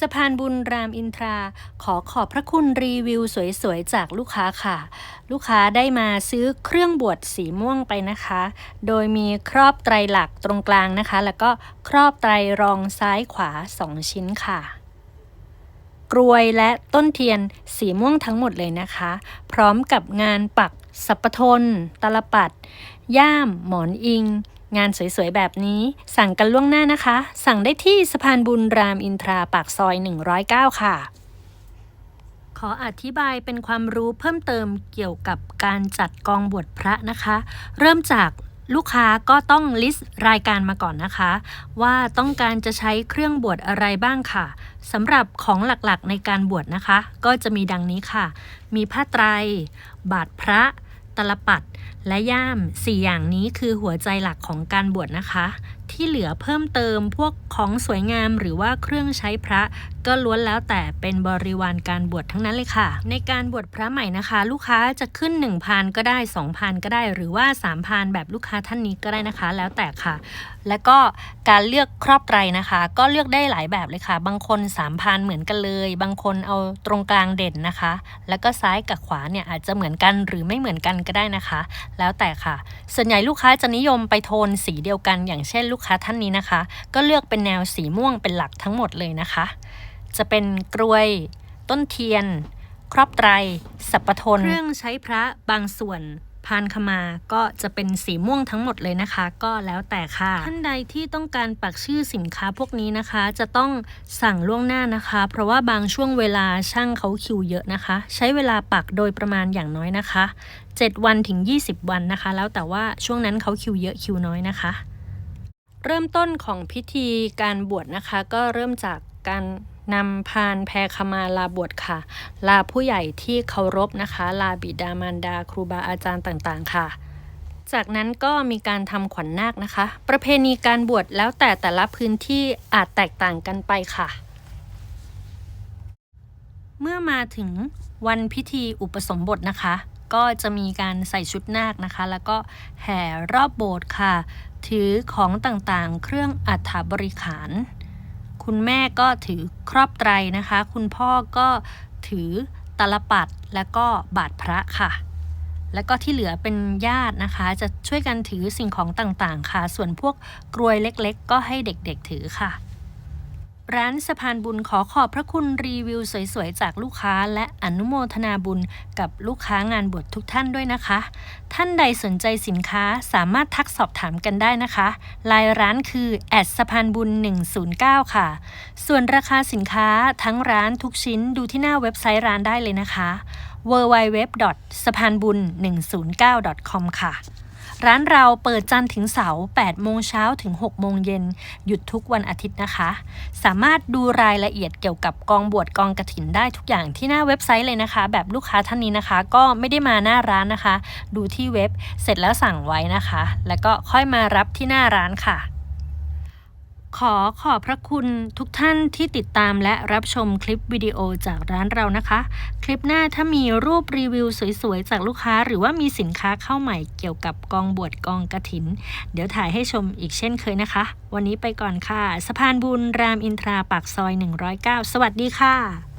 สะพานบุญรามอินทรา ขอขอบพระคุณรีวิวสวยๆ จากลูกค้าค่ะ ลูกค้าได้มาซื้อเครื่องบวชสีม่วงไปนะคะ โดยมีครอบไตรหลักตรงกลางนะคะ แล้วก็ครอบไตรรองซ้ายขวา 2 ชิ้นค่ะกรวยและต้นเทียนสีม่วงทั้งหมดเลยนะคะ พร้อมกับงานปักสัปทน ตลปัด ย่าม หมอนอิง งานสวยๆ แบบนี้สั่งกันล่วงหน้านะคะ สั่งได้ที่สะพานบุญรามอินทราปากซอย 109 ค่ะ ขออธิบายเป็นความรู้เพิ่มเติมเกี่ยวกับการจัดกองบวชพระนะคะ เริ่มจากลูกค้าก็ต้องลิสต์รายการมาก่อนนะคะ ว่าต้องการจะใช้เครื่องบวชอะไรบ้างค่ะสำหรับของหลักๆในการบวชนะคะ ก็จะมีดังนี้ค่ะ มีผ้าไตร บาทพระ ตลปัดและย่าม 4 อย่างนี้คือหัวใจหลักของการบวชนะคะ ที่เหลือเพิ่มเติมพวกของสวยงามหรือว่าเครื่องใช้พระ ก็ล้วนแล้วแต่เป็นบริวารการบวชทั้งนั้นเลยค่ะ ในการบวชพระใหม่นะคะ ลูกค้าจะขึ้น1พันก็ได้2พันก็ได้ หรือว่า3พันแบบลูกค้าท่านนี้ก็ได้นะคะ แล้วแต่ค่ะ และก็การเลือกครอบไตรนะคะ ก็เลือกได้หลายแบบเลยค่ะ บางคน3พันเหมือนกันเลย บางคนเอาตรงกลางเด่นนะคะ แล้วก็ซ้ายกับขวาเนี่ยอาจจะเหมือนกันหรือไม่เหมือนกันก็ได้นะคะแล้วแต่ค่ะ ส่วนใหญ่ลูกค้าจะนิยมไปโทนสีเดียวกัน อย่างเช่นลูกค้าท่านนี้นะคะ ก็เลือกเป็นแนวสีม่วงเป็นหลักทั้งหมดเลยนะคะ จะเป็นกลวย ต้นเทียน ครอบไตร สับปะทนเครื่องใช้พระบางส่วน พานขมาก็จะเป็นสีม่วงทั้งหมดเลยนะคะ ก็แล้วแต่ค่ะท่านใดที่ต้องการปักชื่อสินค้าพวกนี้นะคะ จะต้องสั่งล่วงหน้านะคะ เพราะว่าบางช่วงเวลาช่างเขาคิวเยอะนะคะ ใช้เวลาปักโดยประมาณอย่างน้อยนะคะ 7 วันถึง 20 วันนะคะ แล้วแต่ว่าช่วงนั้นเขาคิวเยอะคิวน้อยนะคะ เริ่มต้นของพิธีการบวชนะคะ ก็เริ่มจากการ นำพานแพรขมาลาบวชค่ะ ลาผู้ใหญ่ที่เคารพนะคะ ลาบิดามารดาครูบาอาจารย์ต่างๆ ค่ะ จากนั้นก็มีการทำขวัญนาคนะคะ ประเพณีการบวชแล้วแต่แต่ละพื้นที่อาจแตกต่างกันไปค่ะ เมื่อมาถึงวันพิธีอุปสมบทนะคะ ก็จะมีการใส่ชุดนาคนะคะ แล้วก็แห่รอบโบสถ์ค่ะ ถือของต่างๆ เครื่องอัฐบริขาร คุณแม่ก็ถือครอบไตรนะคะ คุณพ่อก็ถือตลปัดและก็บาทพระค่ะ แล้วก็ที่เหลือเป็นญาตินะคะ จะช่วยกันถือสิ่งของต่างๆ ค่ะ ส่วนพวกกรวยเล็กๆ ก็ให้เด็กๆถือค่ะ ร้านสะพานบุญขอขอบพระคุณรีวิวสวยๆ จากลูกค้า และอนุโมทนาบุญกับลูกค้างานบวชทุกท่านด้วยนะคะ ท่านใดสนใจสินค้าสามารถทักสอบถามกันได้นะคะลายร้านคือแอดสะพานบุญ 109 ค่ะ ส่วนราคาสินค้าทั้งร้านทุกชิ้นดูที่หน้าเว็บไซต์ร้านได้เลยนะคะ www. สะพานบุญ109 com ค่ะ ร้านเราเปิดจันทร์ถึงเสาร์8โมงเช้าถึง 6 โมงเย็น หยุดทุกวันอาทิตย์นะคะ สามารถดูรายละเอียดเกี่ยวกับกองบวชกองกระถินได้ทุกอย่างที่หน้าเว็บไซต์เลยนะคะ แบบลูกค้าท่านนี้นะคะ ก็ไม่ได้มาหน้าร้านนะคะ ดูที่เว็บเสร็จแล้วสั่งไว้นะคะ แล้วก็ค่อยมารับที่หน้าร้านค่ะ ขอขอบพระคุณทุกท่านที่ติดตามและรับชมคลิปวิดีโอจากร้านเรานะคะ คลิปหน้าถ้ามีรูปรีวิวสวยๆ จากลูกค้า หรือว่ามีสินค้าเข้าใหม่เกี่ยวกับกองบวชกองกระถิน เดี๋ยวถ่ายให้ชมอีกเช่นเคยนะคะ วันนี้ไปก่อนค่ะ สะพานบุญรามอินทราปากซอย 109 สวัสดีค่ะ